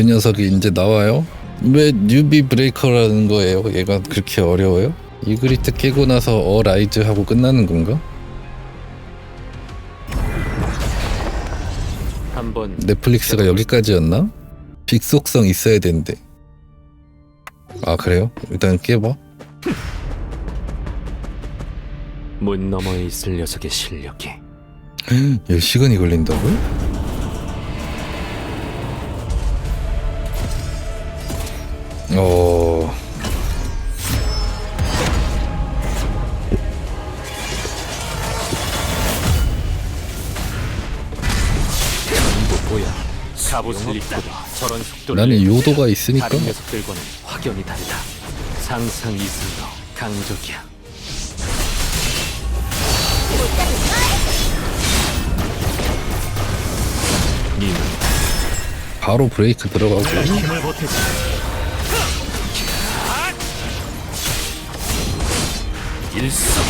그 녀석이 이제 나와요? 왜 뉴비 브레이커라는 거예요? 얘가 그렇게 어려워요? 이그리트 깨고 나서 어 라이즈 하고 끝나는 건가? 한번 넷플릭스가 여기까지였나? 빅속성 있어야 되는데 아 그래요? 일단 깨봐 문 너머에 있을 녀석의 실력이 10시간이 걸린다고? 어... 갑옷을 저런 속도를 나는 내는 요도가 있으니까? 다른 녀석들과는 확연히 다르다. 상상 이상으로 강적이야. 바로 브레이크 들어가고. 힘을 보태지 일성.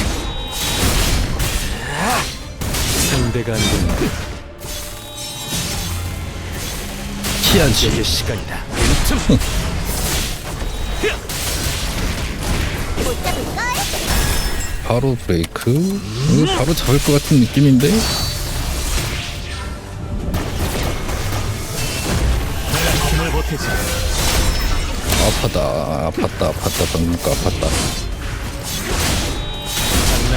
상대가 안 된다. 이게 시간이다. 바로 브레이크? 이거 바로 잡을 것 같은 느낌인데? 힘을 보태지 아파다 아팠다 아팠다 방금 거 아팠다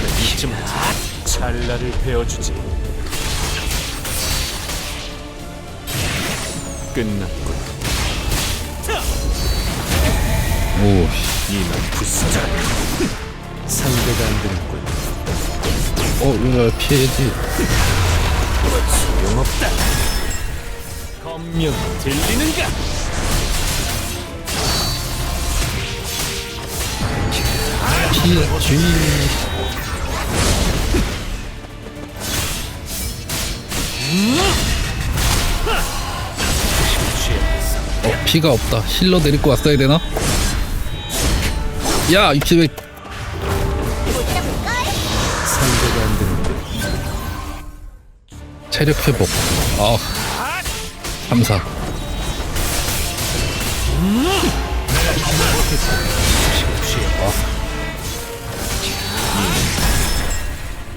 장난을 잊지 마자 찰나를 베어주지. 끝났군. 오 이만 부수자. 상대가 안 되는군. 어, 이거 피해야지. 소용없다. 검명 들리는가? 피해야지 취했 어 어, 피가 없다. 힐러 데리고 왔어야 되나? 야 이게 왜 상대가 안 되는군 체력 회복. 아 3사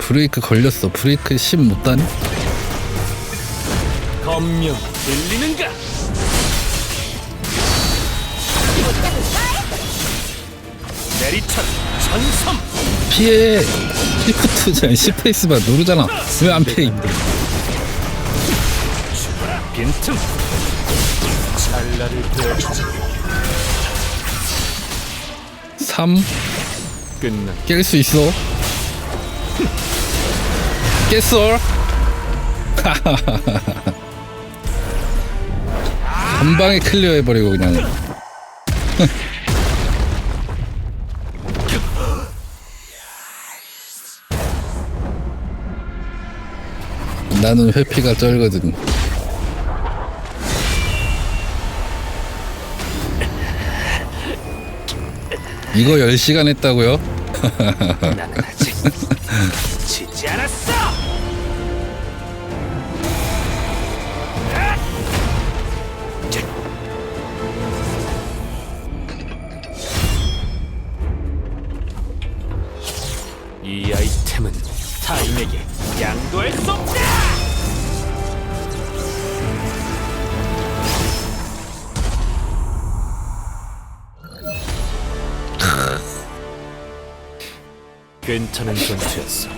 브레이크 걸렸어. 브레이크 10 못다니? 검명 들리는가? 내리천 전섬 피해! 시프트잖아 시페이스만 누르잖아. 왜 안 피해 빈틈! 찰나를 베어주지 3 끝난 깰 수 있어 깼어? 한 방에 클리어 해버리고 그냥. 나는 회피가 쩔거든. 이거 10시간 했다고요? 나는 아직 지지 않았어 이 아이템은 타인에게 양도할 수 없다! 괜찮은 전투였어.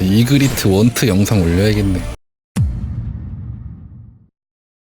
이그리트 원트 영상 올려야겠네